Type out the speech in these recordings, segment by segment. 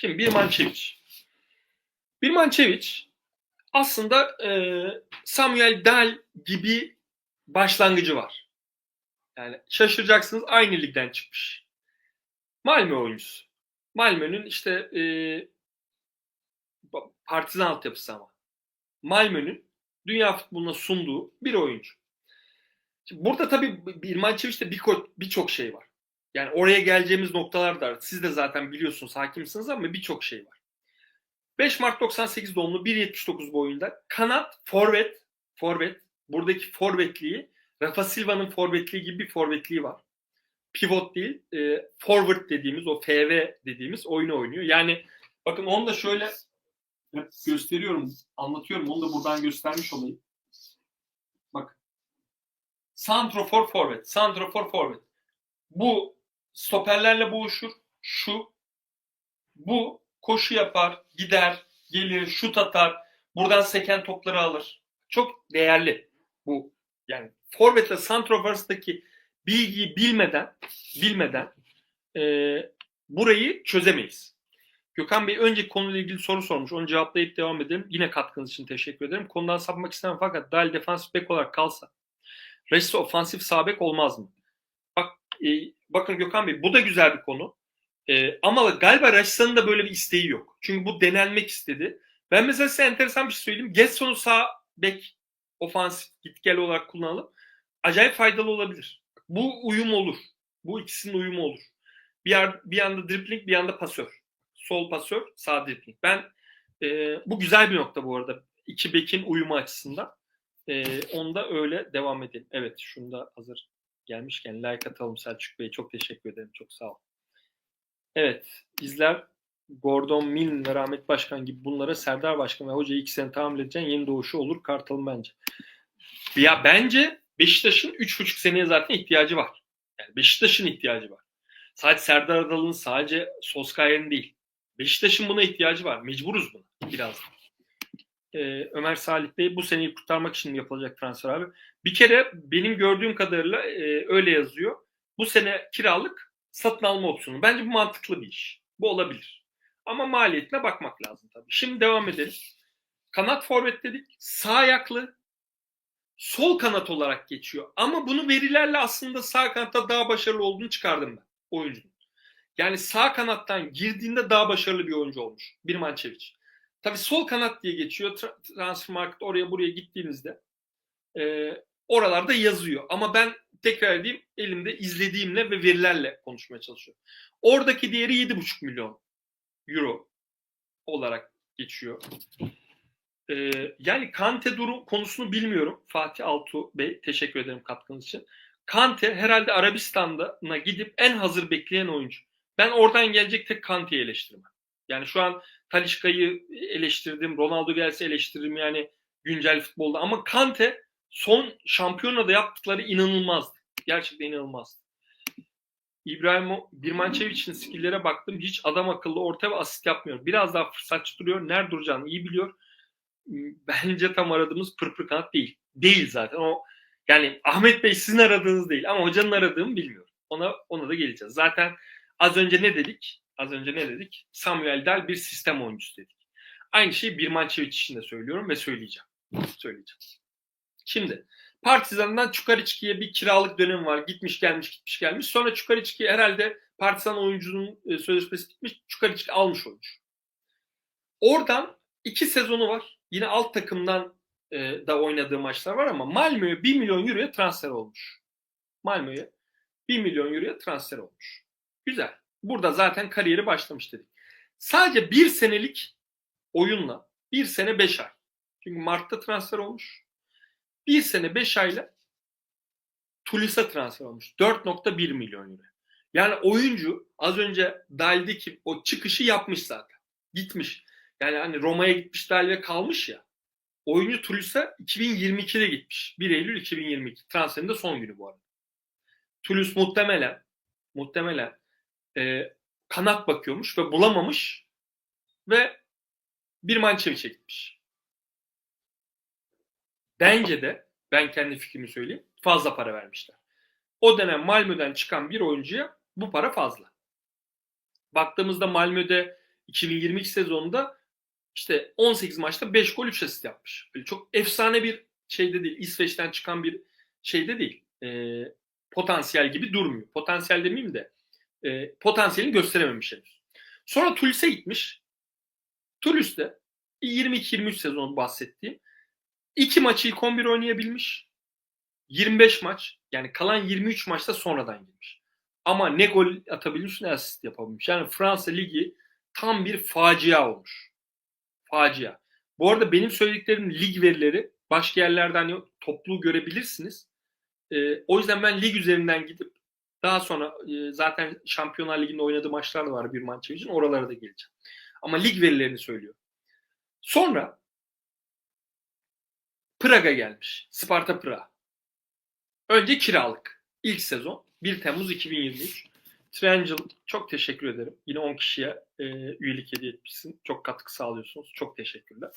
Şimdi Birman Çeviç. Birman Çeviç aslında e, Samuel Dal gibi başlangıcı var. Yani şaşıracaksınız aynı ligden çıkmış. Malmö oyuncusu. Malmö'nün işte e, partizan altyapısı ama. Malmö'nün dünya futboluna sunduğu bir oyuncu. Şimdi burada tabii İlman Çeviç'te birçok bir şey var. Yani oraya geleceğimiz noktalar da. Siz de zaten biliyorsunuz, hakimsiniz ama birçok şey var. 5 Mart 98 doğumlu 1.79 boyunda kanat, forvet, forvet, buradaki forvetliği Rafa Silva'nın forvetliği gibi bir forvetliği var. Pivot değil, e, forward dediğimiz o FV dediğimiz oyunu oynuyor. Yani bakın onu da şöyle gösteriyorum, anlatıyorum. Onu da buradan göstermiş olayım. Bak. Santrofor forvet, santrofor forvet. Bu stoperlerle boğuşur. Şu. Bu koşu yapar, gider, gelir, şut atar. Buradan seken topları alır. Çok değerli bu. Yani forvetle santrofor arasındaki bilgiyi bilmeden bilmeden e, burayı çözemeyiz. Gökhan Bey önce konuyla ilgili soru sormuş. Onu cevaplayıp devam edelim. Yine katkınız için teşekkür ederim. Konudan sapmak istemem fakat Dal defans bek olarak kalsa Reis ofansif sabek olmaz mı? E, bakın Gökhan Bey bu da güzel bir konu. E, ama galiba Raşsa'nın da böyle bir isteği yok. Çünkü bu denenmek istedi. Ben mesela size enteresan bir şey söyleyeyim. Getson'u sağ bek ofansif git gel olarak kullanalım. Acayip faydalı olabilir. Bu uyum olur. Bu ikisinin uyumu olur. Bir, yer, bir yanda dribbling bir yanda pasör. Sol pasör sağ dribbling. Ben e, bu güzel bir nokta bu arada. İki bekin uyumu açısından. E, onda öyle devam edelim. Evet şunu da hazır gelmişken like atalım Selçuk Bey. Çok teşekkür ederim. Çok sağ ol. Evet izler Gordon Min ve Rahmet Başkan gibi bunlara Serdar Başkan ve Hoca iki sene tahammül edeceğin yeni doğuşu olur Kartal'ın bence. Ya bence Beşiktaş'ın 3,5 seneye zaten ihtiyacı var. Yani Beşiktaş'ın ihtiyacı var. Sadece Serdar Adalı'nın sadece Soskayer'in değil. Beşiktaş'ın buna ihtiyacı var. Mecburuz buna biraz. Ee, Ömer Salih Bey bu seneyi kurtarmak için yapılacak transfer abi. Bir kere benim gördüğüm kadarıyla e, öyle yazıyor. Bu sene kiralık satın alma opsiyonu. Bence bu mantıklı bir iş. Bu olabilir. Ama maliyetine bakmak lazım tabii. Şimdi devam edelim. Kanat forvet dedik. Sağ ayaklı sol kanat olarak geçiyor. Ama bunu verilerle aslında sağ kanatta daha başarılı olduğunu çıkardım ben oyuncunun. Yani sağ kanattan girdiğinde daha başarılı bir oyuncu olmuş. Bir Mançeviç. Tabii sol kanat diye geçiyor. Tra- transfer market oraya buraya gittiğinizde e, oralarda yazıyor. Ama ben tekrar edeyim elimde izlediğimle ve verilerle konuşmaya çalışıyorum. Oradaki değeri 7,5 milyon euro olarak geçiyor. Ee, yani Kante durum konusunu bilmiyorum. Fatih Altu Bey teşekkür ederim katkınız için. Kante herhalde Arabistan'da gidip en hazır bekleyen oyuncu. Ben oradan gelecek tek Kante'yi eleştirmem. Yani şu an Talişka'yı eleştirdim, Ronaldo gelse eleştiririm yani güncel futbolda. Ama Kante son şampiyonada yaptıkları inanılmazdı. Gerçekten inanılmazdı. İbrahim Birmançeviç'in skillere baktım. Hiç adam akıllı orta ve asist yapmıyor. Biraz daha fırsatçı duruyor. Nerede duracağını iyi biliyor. Bence tam aradığımız pırpır kanat değil. Değil zaten. O yani Ahmet Bey sizin aradığınız değil ama hocanın aradığını bilmiyorum. Ona ona da geleceğiz. Zaten az önce ne dedik? Az önce ne dedik? Samuel Dal bir sistem oyuncusu dedik. Aynı şeyi Birmançeviç için de söylüyorum ve söyleyeceğim. Söyleyeceğim. Şimdi Partizan'dan Çukariçki'ye bir kiralık dönem var. Gitmiş gelmiş gitmiş gelmiş. Sonra Çukariçki herhalde Partizan oyuncunun e, sözleşmesi bitmiş. Çukariçki almış oyuncu. Oradan iki sezonu var. Yine alt takımdan e, da oynadığı maçlar var ama Malmö'ye 1 milyon euroya transfer olmuş. Malmö'ye 1 milyon euroya transfer olmuş. Güzel. Burada zaten kariyeri başlamış dedik. Sadece bir senelik oyunla bir sene beş ay. Çünkü Mart'ta transfer olmuş. Bir sene beş ayla Tulis'e transfer olmuş. 4.1 milyon euro. Yani oyuncu az önce Dal'deki o çıkışı yapmış zaten. Gitmiş. Yani hani Roma'ya gitmiş Dal ve kalmış ya. Oyuncu Toulouse'a 2022'de gitmiş. 1 Eylül 2022. Transferin de son günü bu arada. Toulouse muhtemelen muhtemelen e, kanat bakıyormuş ve bulamamış ve bir Mançeviç'e gitmiş. Bence de ben kendi fikrimi söyleyeyim fazla para vermişler. O dönem Malmö'den çıkan bir oyuncuya bu para fazla. Baktığımızda Malmö'de 2022 sezonunda işte 18 maçta 5 gol 3 asist yapmış. Böyle çok efsane bir şeyde değil. İsveç'ten çıkan bir şeyde değil. E, potansiyel gibi durmuyor. Potansiyel demeyeyim de e, potansiyelini gösterememiş henüz. Sonra Toulouse'e gitmiş. Toulouse'de 22-23 sezonu bahsettiğim iki maçı ilk 11 oynayabilmiş. 25 maç yani kalan 23 maçta sonradan girmiş. Ama ne gol atabilmiş ne asist yapabilmiş. Yani Fransa Ligi tam bir facia olmuş. Facia. Bu arada benim söylediklerim lig verileri başka yerlerden. Toplu görebilirsiniz. Ee, o yüzden ben lig üzerinden gidip daha sonra e, zaten Şampiyonlar Ligi'nde oynadığı maçlar da var bir maç için. Oralara da geleceğim. Ama lig verilerini söylüyor. Sonra Praga gelmiş. Sparta Praga. Önce kiralık. İlk sezon 1 Temmuz 2023. Triangel çok teşekkür ederim. Yine 10 kişiye e, üyelik hediye etmişsin. Çok katkı sağlıyorsunuz. Çok teşekkürler.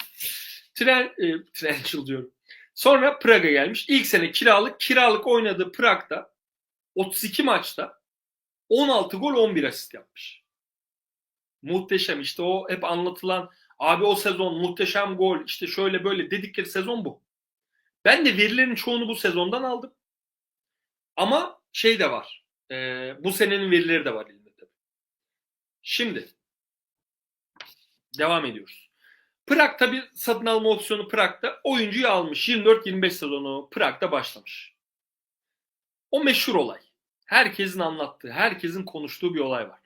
Tren, e, Triangel diyorum. Sonra Praga gelmiş. İlk sene kiralık. Kiralık oynadığı Prag'da 32 maçta 16 gol 11 asist yapmış. Muhteşem işte o hep anlatılan abi o sezon muhteşem gol işte şöyle böyle dedikleri sezon bu. Ben de verilerin çoğunu bu sezondan aldım. Ama şey de var. E, bu senenin verileri de var elimde. Şimdi devam ediyoruz. Prag tabi satın alma opsiyonu Prag'da oyuncuyu almış. 24-25 sezonu Prag'da başlamış. O meşhur olay. Herkesin anlattığı, herkesin konuştuğu bir olay var.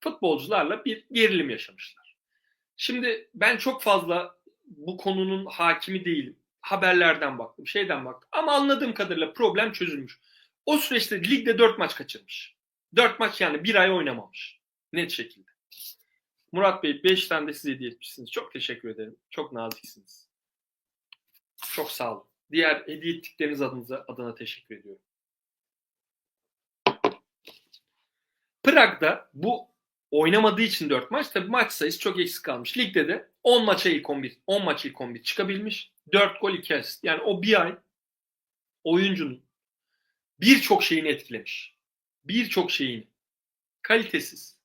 Futbolcularla bir gerilim yaşamışlar. Şimdi ben çok fazla bu konunun hakimi değilim. Haberlerden baktım, şeyden baktım. Ama anladığım kadarıyla problem çözülmüş. O süreçte ligde 4 maç kaçırmış. 4 maç yani bir ay oynamamış. Net şekilde. Murat Bey 5 tane de siz hediye etmişsiniz. Çok teşekkür ederim. Çok naziksiniz. Çok sağ olun. Diğer hediye ettikleriniz adınıza, adına teşekkür ediyorum. Prag'da bu oynamadığı için 4 maç tabi maç sayısı çok eksik kalmış. Ligde de 10 maça ilk 11, 10 maç ilk 11 çıkabilmiş. 4 gol 2 asist. Yani o bir ay oyuncunun birçok şeyini etkilemiş. Birçok şeyini. Kalitesiz.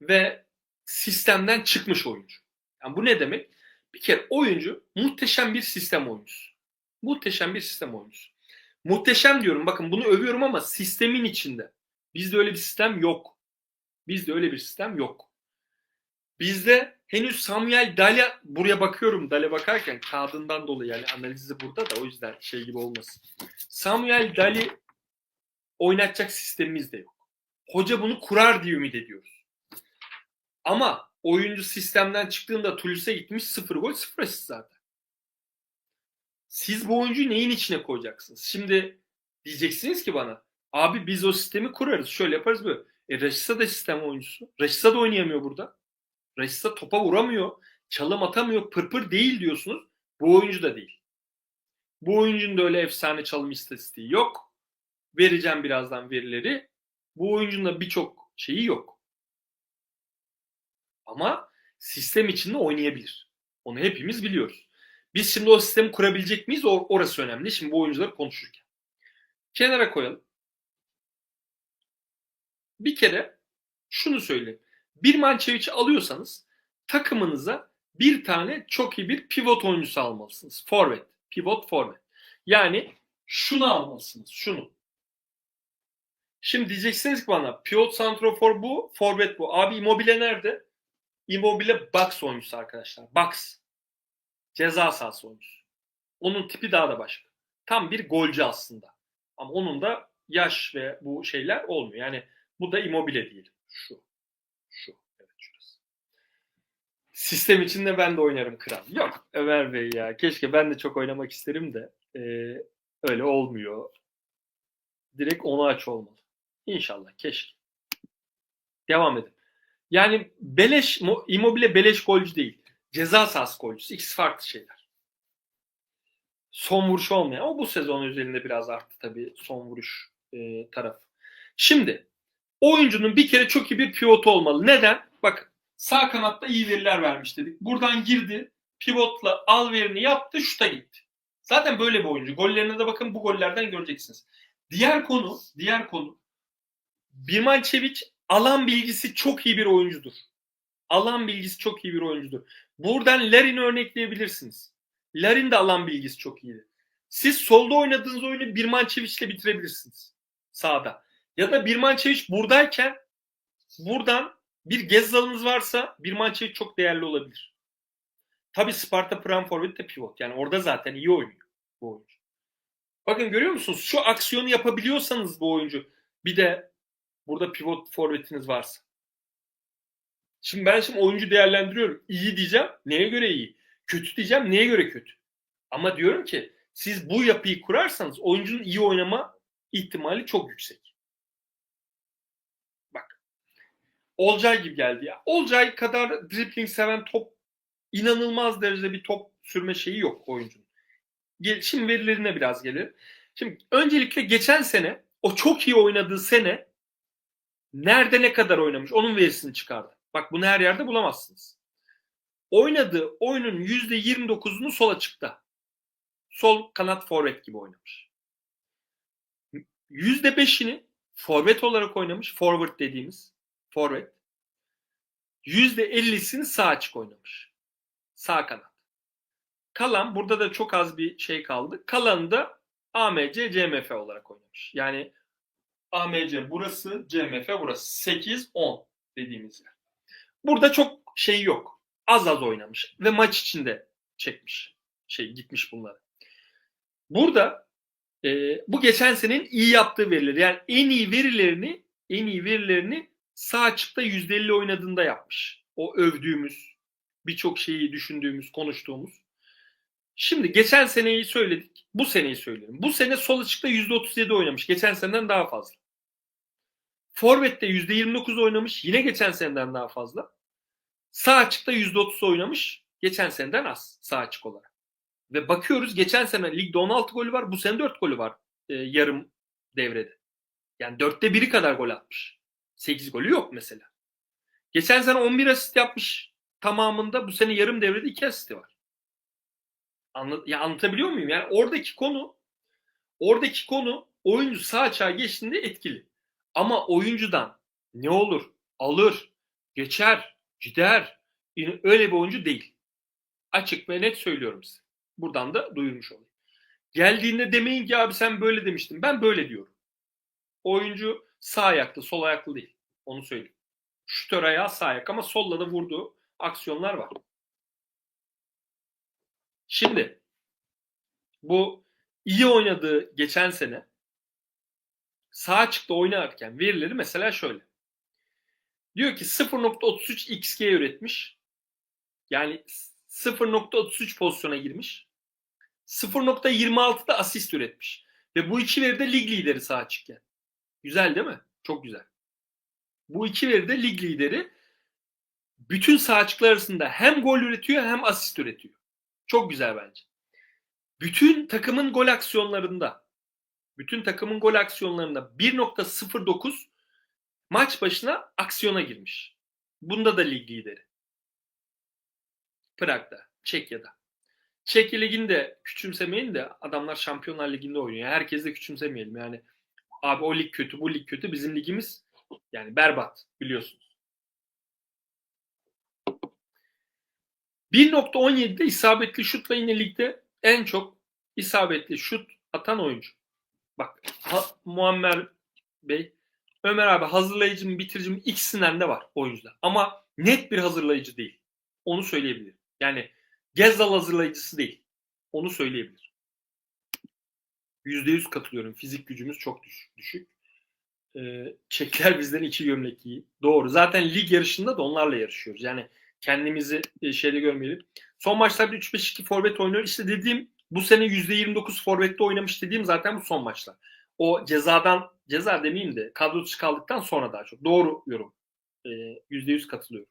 Ve sistemden çıkmış oyuncu. Yani bu ne demek? Bir kere oyuncu muhteşem bir sistem oyuncusu. Muhteşem bir sistem oyuncusu. Muhteşem diyorum bakın bunu övüyorum ama sistemin içinde. Bizde öyle bir sistem yok. Bizde öyle bir sistem yok. Bizde henüz Samuel Dale buraya bakıyorum Dale bakarken kağıdından dolayı yani analizi burada da o yüzden şey gibi olmasın. Samuel Dali oynatacak sistemimiz de yok. Hoca bunu kurar diye ümit ediyoruz. Ama oyuncu sistemden çıktığında Toulouse'e gitmiş 0 gol 0 asist zaten. Siz bu oyuncuyu neyin içine koyacaksınız? Şimdi diyeceksiniz ki bana abi biz o sistemi kurarız. Şöyle yaparız böyle. E Raşisa da sistem oyuncusu. Raşisa da oynayamıyor burada. Raşisa topa vuramıyor. Çalım atamıyor. Pırpır değil diyorsunuz. Bu oyuncu da değil. Bu oyuncunun da öyle efsane çalım istatistiği yok. Vereceğim birazdan verileri. Bu oyuncunun da birçok şeyi yok. Ama sistem içinde oynayabilir. Onu hepimiz biliyoruz. Biz şimdi o sistemi kurabilecek miyiz? Orası önemli. Şimdi bu oyuncuları konuşurken. Kenara koyalım. Bir kere şunu söyleyeyim. Bir Mançeviç'i alıyorsanız takımınıza bir tane çok iyi bir pivot oyuncusu almalısınız. Forvet. Pivot forvet. Yani şunu almalısınız. Şunu. Şimdi diyeceksiniz ki bana pivot santrofor bu, forvet bu. Abi Immobile nerede? Immobile box oyuncusu arkadaşlar. Box. Ceza sahası oyuncusu. Onun tipi daha da başka. Tam bir golcü aslında. Ama onun da yaş ve bu şeyler olmuyor. Yani bu da Immobile değil. Şu. Evet şurası. Sistem içinde ben de oynarım kral. Yok Ömer Bey ya. Keşke ben de çok oynamak isterim de. Ee, öyle olmuyor. Direkt onu aç olmalı. İnşallah. Keşke. Devam edin. Yani beleş, Immobile beleş golcü değil. Ceza sahası golcüsü. İkisi farklı şeyler. Son vuruş olmayan. O bu sezon üzerinde biraz arttı tabii son vuruş e, tarafı. Şimdi oyuncunun bir kere çok iyi bir pivotu olmalı. Neden? Bak sağ kanatta iyi veriler vermiş dedik. Buradan girdi. Pivotla al verini yaptı. Şuta gitti. Zaten böyle bir oyuncu. Gollerine de bakın bu gollerden göreceksiniz. Diğer konu, diğer konu Birman Çeviç alan bilgisi çok iyi bir oyuncudur. Alan bilgisi çok iyi bir oyuncudur. Buradan Larin'i örnekleyebilirsiniz. Larin de alan bilgisi çok iyiydi. Siz solda oynadığınız oyunu Birmançeviç'le bitirebilirsiniz. Sağda. Ya da Birmançeviç buradayken buradan bir Gezzal'ınız varsa Birmançeviç çok değerli olabilir. Tabi Sparta Prime Forvet de pivot. Yani orada zaten iyi oynuyor bu oyuncu. Bakın görüyor musunuz? Şu aksiyonu yapabiliyorsanız bu oyuncu bir de burada pivot forvetiniz varsa. Şimdi ben şimdi oyuncu değerlendiriyorum. İyi diyeceğim. Neye göre iyi? Kötü diyeceğim. Neye göre kötü? Ama diyorum ki siz bu yapıyı kurarsanız oyuncunun iyi oynama ihtimali çok yüksek. Bak. Olcay gibi geldi ya. Olcay kadar dribbling seven top inanılmaz derecede bir top sürme şeyi yok oyuncunun. Şimdi verilerine biraz gelir. Şimdi öncelikle geçen sene o çok iyi oynadığı sene nerede ne kadar oynamış onun verisini çıkardı. Bak bunu her yerde bulamazsınız. Oynadığı oyunun %29'unu sol açıkta. Sol kanat forvet gibi oynamış. %5'ini forvet olarak oynamış. Forward dediğimiz forvet. %50'sini sağ açık oynamış. Sağ kanat. Kalan burada da çok az bir şey kaldı. Kalanı da AMC, CMF olarak oynamış. Yani AMC burası, CMF burası. 8, 10 dediğimiz yer. Burada çok şey yok. Az az oynamış ve maç içinde çekmiş. Şey gitmiş bunları. Burada e, bu geçen senenin iyi yaptığı verileri yani en iyi verilerini en iyi verilerini sağ açıkta %50 oynadığında yapmış. O övdüğümüz, birçok şeyi düşündüğümüz, konuştuğumuz. Şimdi geçen seneyi söyledik. Bu seneyi söyleyelim. Bu sene sol açıkta %37 oynamış. Geçen seneden daha fazla. Forvet'te %29 oynamış. Yine geçen seneden daha fazla. Sağ açıkta %30 oynamış. Geçen seneden az sağ açık olarak. Ve bakıyoruz geçen sene ligde 16 golü var. Bu sene 4 golü var e, yarım devrede. Yani dörtte biri kadar gol atmış. 8 golü yok mesela. Geçen sene 11 asist yapmış tamamında. Bu sene yarım devrede 2 asisti var. Anlat, ya anlatabiliyor muyum? Yani oradaki konu oradaki konu oyuncu sağ açığa geçtiğinde etkili. Ama oyuncudan ne olur? Alır, geçer, gider. Öyle bir oyuncu değil. Açık ve net söylüyorum size. Buradan da duyurmuş olayım. Geldiğinde demeyin ki abi sen böyle demiştin. Ben böyle diyorum. Oyuncu sağ ayaklı, sol ayaklı değil. Onu söyleyeyim. Şütör ayağı sağ ayak ama solla da vurduğu aksiyonlar var. Şimdi bu iyi oynadığı geçen sene sağ açıkta oynarken verileri mesela şöyle. Diyor ki 0.33 XG üretmiş. Yani 0.33 pozisyona girmiş. 0.26'da asist üretmiş. Ve bu iki veri de lig lideri sağ açıkken. Güzel değil mi? Çok güzel. Bu iki veri de lig lideri. Bütün sağ açıklar arasında hem gol üretiyor hem asist üretiyor. Çok güzel bence. Bütün takımın gol aksiyonlarında bütün takımın gol aksiyonlarında 1.09 maç başına aksiyona girmiş. Bunda da lig lideri. Prag'da, Çekya'da. Çekya Ligi'ni de küçümsemeyin de adamlar Şampiyonlar Ligi'nde oynuyor. Herkes de küçümsemeyelim. Yani abi o lig kötü, bu lig kötü. Bizim ligimiz yani berbat biliyorsunuz. 1.17'de isabetli şutla yine ligde en çok isabetli şut atan oyuncu. Bak ha, Muammer Bey, Ömer abi hazırlayıcı mı bitirici mi ikisinden de var oyuncuda. Ama net bir hazırlayıcı değil. Onu söyleyebilirim. Yani Gezzal hazırlayıcısı değil. Onu söyleyebilir. %100 katılıyorum. Fizik gücümüz çok düşük. Ee, Çekler bizden iki gömlek iyi. Doğru. Zaten lig yarışında da onlarla yarışıyoruz. Yani kendimizi e, şeyde görmeyelim. Son maçlarda 3-5-2 forvet oynuyor. İşte dediğim bu sene %29 forvette oynamış dediğim zaten bu son maçlar. O cezadan ceza demeyeyim de kadro dışı kaldıktan sonra daha çok. Doğru yorum. Ee, %100 katılıyorum.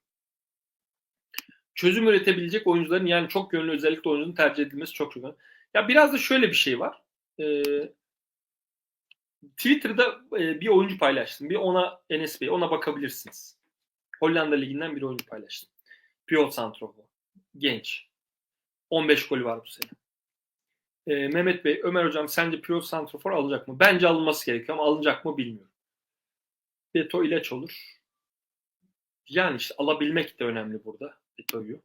Çözüm üretebilecek oyuncuların yani çok yönlü özellikle oyuncunun tercih edilmesi çok çok önemli. Ya biraz da şöyle bir şey var. Ee, Twitter'da e, bir oyuncu paylaştım. Bir ona Enes Bey ona bakabilirsiniz. Hollanda Ligi'nden bir oyuncu paylaştım. Piyot Santropo. Genç. 15 golü var bu sene. Ee, Mehmet Bey, Ömer Hocam sence Piyot Santrofor alacak mı? Bence alınması gerekiyor ama alınacak mı bilmiyorum. Beto ilaç olur. Yani işte alabilmek de önemli burada Eto'yu.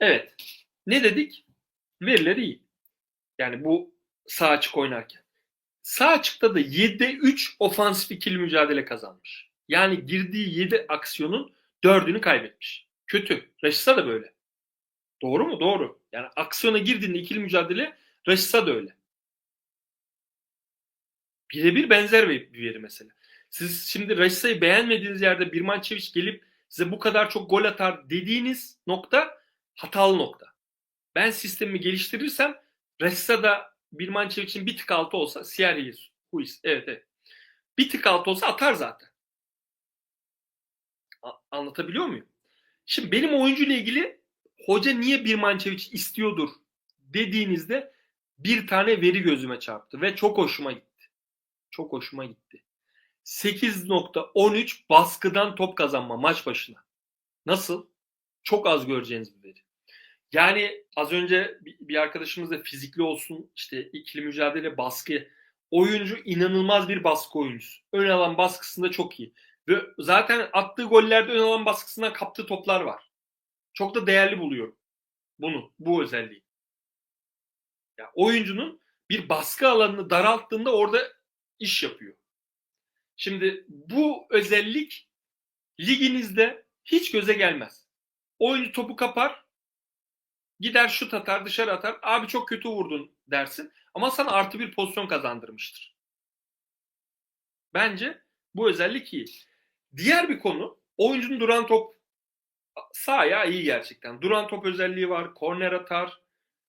Evet. Ne dedik? Verileri iyi. Yani bu sağ açık oynarken. Sağ açıkta da 7'de 3 ofansif ikili mücadele kazanmış. Yani girdiği 7 aksiyonun 4'ünü kaybetmiş. Kötü. Raşitsa da böyle. Doğru mu? Doğru. Yani aksiyona girdiğinde ikili mücadele Raşitsa da öyle. Birebir benzer bir veri mesela. Siz şimdi Raşitsa'yı beğenmediğiniz yerde Birman Çeviç gelip size bu kadar çok gol atar dediğiniz nokta hatalı nokta. Ben sistemimi geliştirirsem Raşitsa'da Birman Çeviç'in bir tık altı olsa Sierra Huis. Evet evet. Bir tık altı olsa atar zaten. A- anlatabiliyor muyum? Şimdi benim oyuncu ile ilgili hoca niye Birman Çeviç istiyordur dediğinizde bir tane veri gözüme çarptı ve çok hoşuma gitti. Çok hoşuma gitti. 8.13 baskıdan top kazanma maç başına. Nasıl? Çok az göreceğiniz bir veri. Yani az önce bir arkadaşımız da fizikli olsun işte ikili mücadele baskı oyuncu inanılmaz bir baskı oyuncusu. Ön alan baskısında çok iyi. Ve zaten attığı gollerde ön alan baskısından kaptığı toplar var. Çok da değerli buluyorum bunu, bu özelliği. Ya oyuncunun bir baskı alanını daralttığında orada iş yapıyor. Şimdi bu özellik liginizde hiç göze gelmez. Oyuncu topu kapar, gider şut atar, dışarı atar. Abi çok kötü vurdun dersin. Ama sana artı bir pozisyon kazandırmıştır. Bence bu özellik iyi. Diğer bir konu oyuncunun duran top sağ ayağı iyi gerçekten. Duran top özelliği var. Korner atar,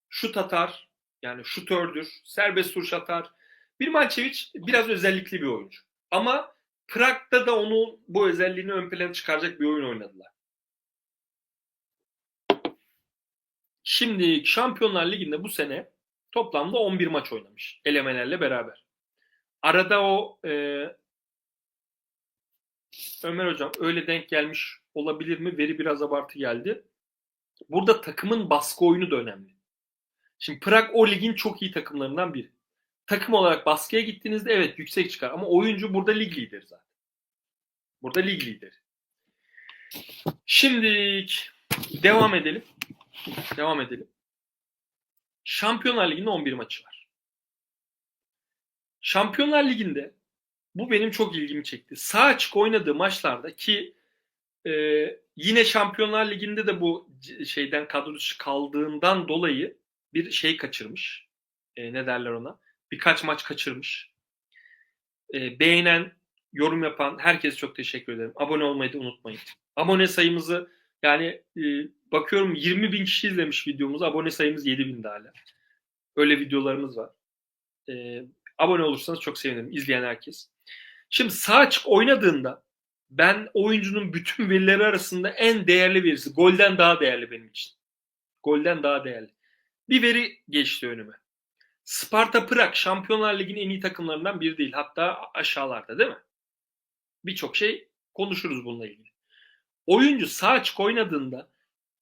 şut atar. Yani şutördür, serbest vuruş atar. Bir Mançeviç biraz özellikli bir oyuncu. Ama Prag'da da onu bu özelliğini ön plana çıkaracak bir oyun oynadılar. Şimdi Şampiyonlar Ligi'nde bu sene toplamda 11 maç oynamış. Elemelerle beraber. Arada o e, Ömer Hocam öyle denk gelmiş olabilir mi? Veri biraz abartı geldi. Burada takımın baskı oyunu da önemli. Şimdi Prag o ligin çok iyi takımlarından biri. Takım olarak baskıya gittiğinizde evet yüksek çıkar ama oyuncu burada lig lideri zaten. Burada lig lideri. Şimdi devam edelim. Devam edelim. Şampiyonlar Ligi'nde 11 maçı var. Şampiyonlar Ligi'nde bu benim çok ilgimi çekti. Sağ açık oynadığı maçlarda ki e, yine Şampiyonlar Ligi'nde de bu şeyden kadro dışı kaldığından dolayı bir şey kaçırmış. E, ne derler ona? Birkaç maç kaçırmış. E, beğenen, yorum yapan herkese çok teşekkür ederim. Abone olmayı da unutmayın. Abone sayımızı yani e, bakıyorum 20 bin kişi izlemiş videomuzu. Abone sayımız 7 bin hala. Öyle videolarımız var. E, abone olursanız çok sevinirim. İzleyen herkes. Şimdi sağ açık oynadığında ben oyuncunun bütün verileri arasında en değerli verisi. Golden daha değerli benim için. Golden daha değerli. Bir veri geçti önüme. Sparta Prag Şampiyonlar Ligi'nin en iyi takımlarından biri değil. Hatta aşağılarda değil mi? Birçok şey konuşuruz bununla ilgili. Oyuncu sağ açık oynadığında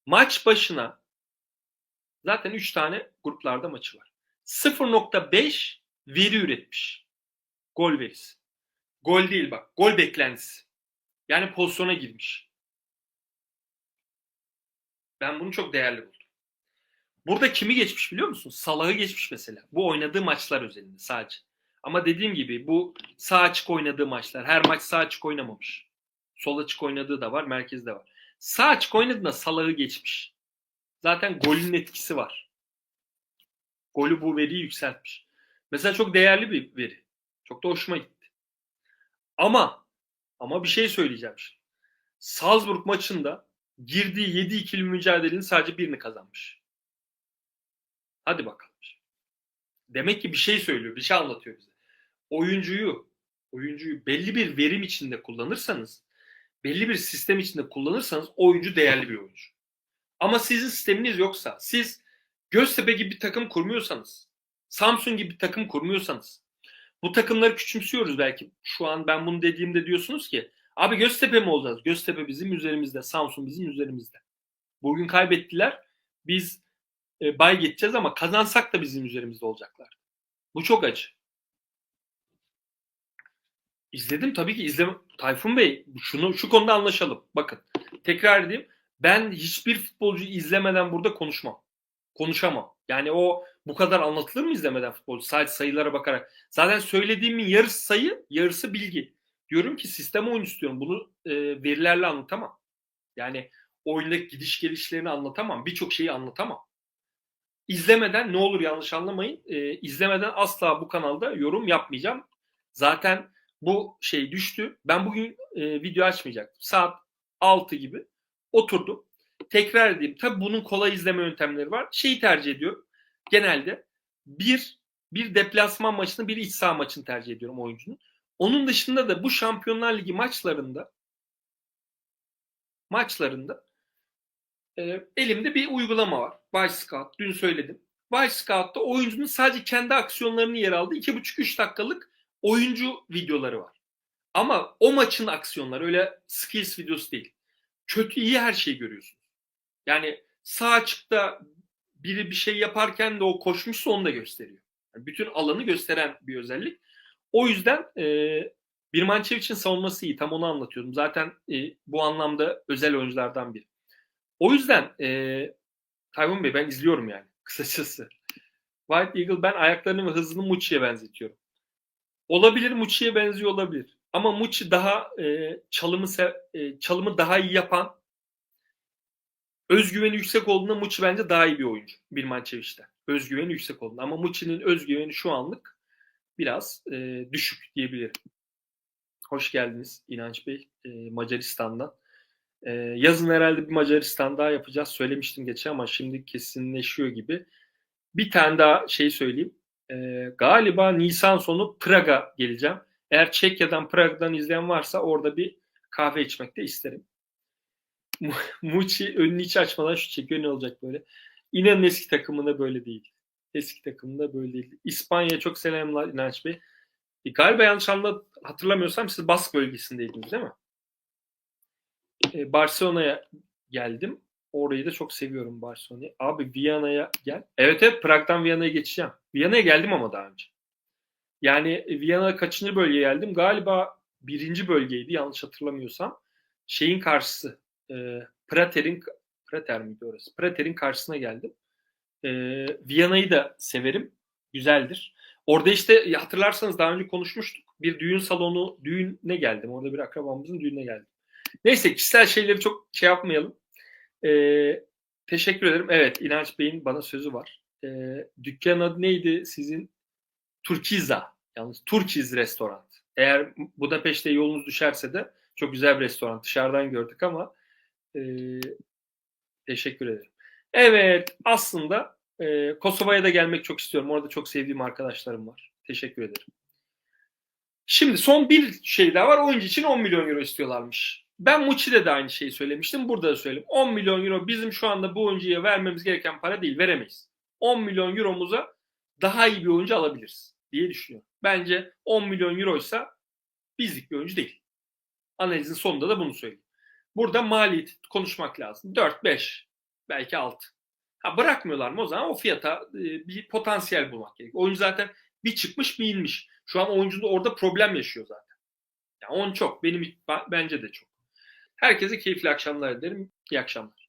maç başına zaten 3 tane gruplarda maçı var. 0.5 veri üretmiş. Gol verisi. Gol değil bak. Gol beklentisi. Yani pozisyona girmiş. Ben bunu çok değerli buldum. Burada kimi geçmiş biliyor musun? Salah'ı geçmiş mesela. Bu oynadığı maçlar özelinde sadece. Ama dediğim gibi bu sağ açık oynadığı maçlar. Her maç sağ açık oynamamış. Sol açık oynadığı da var, merkezde var. Sağ açık oynadığında Salah'ı geçmiş. Zaten golün etkisi var. Golü bu veriyi yükseltmiş. Mesela çok değerli bir veri. Çok da hoşuma gitti. Ama ama bir şey söyleyeceğim şimdi. Salzburg maçında girdiği 7 ikili mücadelenin sadece birini kazanmış. Hadi bakalım. Demek ki bir şey söylüyor, bir şey anlatıyor bize. Oyuncuyu, oyuncuyu belli bir verim içinde kullanırsanız, belli bir sistem içinde kullanırsanız oyuncu değerli bir oyuncu. Ama sizin sisteminiz yoksa, siz Göztepe gibi bir takım kurmuyorsanız, Samsun gibi bir takım kurmuyorsanız, bu takımları küçümsüyoruz belki. Şu an ben bunu dediğimde diyorsunuz ki, abi Göztepe mi olacağız? Göztepe bizim üzerimizde, Samsun bizim üzerimizde. Bugün kaybettiler. Biz e, bay geçeceğiz ama kazansak da bizim üzerimizde olacaklar. Bu çok acı. İzledim tabii ki izlem. Tayfun Bey şunu şu konuda anlaşalım. Bakın tekrar edeyim. Ben hiçbir futbolcuyu izlemeden burada konuşmam. Konuşamam. Yani o bu kadar anlatılır mı izlemeden futbolcu? Sadece sayılara bakarak. Zaten söylediğimin yarısı sayı, yarısı bilgi. Diyorum ki sistem oyun istiyorum. Bunu e, verilerle anlatamam. Yani oyundaki gidiş gelişlerini anlatamam. Birçok şeyi anlatamam. İzlemeden ne olur yanlış anlamayın. E, izlemeden asla bu kanalda yorum yapmayacağım. Zaten bu şey düştü. Ben bugün e, video açmayacaktım. Saat 6 gibi oturdum. Tekrar edeyim. Tabii bunun kolay izleme yöntemleri var. Şeyi tercih ediyorum. Genelde bir bir deplasman maçını bir iç saha maçını tercih ediyorum oyuncunun. Onun dışında da bu Şampiyonlar Ligi maçlarında maçlarında e, elimde bir uygulama var. Vice Scout. Dün söyledim. Vice Scout'ta oyuncunun sadece kendi aksiyonlarını yer aldığı 2,5-3 dakikalık oyuncu videoları var. Ama o maçın aksiyonları öyle skills videosu değil. Kötü iyi her şeyi görüyorsun. Yani sağ açıkta biri bir şey yaparken de o koşmuşsa onu da gösteriyor. Yani bütün alanı gösteren bir özellik. O yüzden e, bir Mançevic'in savunması iyi. Tam onu anlatıyordum. Zaten e, bu anlamda özel oyunculardan biri. O yüzden e, Tayfun Bey ben izliyorum yani kısacası. White Eagle ben ayaklarını ve hızını Muçi'ye benzetiyorum. Olabilir Muçi'ye benziyor olabilir. Ama Muçi daha e, çalımı e, çalımı daha iyi yapan özgüveni yüksek olduğunda Muçi bence daha iyi bir oyuncu bir Mançevic'ten. Özgüveni yüksek olduğunda. Ama Muçi'nin özgüveni şu anlık biraz e, düşük diyebilirim. Hoş geldiniz İnanç Bey e, Macaristan'dan. E, yazın herhalde bir Macaristan daha yapacağız. Söylemiştim geçen ama şimdi kesinleşiyor gibi. Bir tane daha şey söyleyeyim. E, galiba Nisan sonu Praga geleceğim. Eğer Çekya'dan Prag'dan izleyen varsa orada bir kahve içmek de isterim. Muçi önünü hiç açmadan şu çekiyor ne olacak böyle. İnanın eski takımında böyle değil. Eski takımında böyle değil. İspanya'ya çok selamlar İnanç Bey. E, galiba yanlış anla, hatırlamıyorsam siz Bask bölgesindeydiniz değil mi? E, Barcelona'ya geldim. Orayı da çok seviyorum Barcelona'yı. Abi Viyana'ya gel. Evet evet Prag'dan Viyana'ya geçeceğim. Viyana'ya geldim ama daha önce. Yani Viyana kaçıncı bölgeye geldim? Galiba birinci bölgeydi yanlış hatırlamıyorsam. Şeyin karşısı. E, Prater'in Prater miydi orası? Prater'in karşısına geldim. E, Viyana'yı da severim. Güzeldir. Orada işte hatırlarsanız daha önce konuşmuştuk. Bir düğün salonu, düğüne geldim. Orada bir akrabamızın düğününe geldim. Neyse kişisel şeyleri çok şey yapmayalım. Ee, teşekkür ederim. Evet İnanç Bey'in bana sözü var. Ee, dükkan adı neydi sizin? Turkiza. Yalnız Turkiz restoran. Eğer Budapeşte yolunuz düşerse de çok güzel bir restoran. Dışarıdan gördük ama e, teşekkür ederim. Evet aslında e, Kosova'ya da gelmek çok istiyorum. Orada çok sevdiğim arkadaşlarım var. Teşekkür ederim. Şimdi son bir şey daha var. Oyuncu için 10 milyon euro istiyorlarmış. Ben Muçi'de de aynı şeyi söylemiştim. Burada da söyleyeyim. 10 milyon euro bizim şu anda bu oyuncuya vermemiz gereken para değil. Veremeyiz. 10 milyon euromuza daha iyi bir oyuncu alabiliriz diye düşünüyorum. Bence 10 milyon euroysa bizlik bir oyuncu değil. Analizin sonunda da bunu söyleyeyim. Burada maliyet konuşmak lazım. 4-5 belki 6. Ha bırakmıyorlar mı o zaman o fiyata e, bir potansiyel bulmak gerekiyor. Oyuncu zaten bir çıkmış bir inmiş. Şu an oyuncu da orada problem yaşıyor zaten. Yani 10 çok. Benim bence de çok. Herkese keyifli akşamlar dilerim. İyi akşamlar.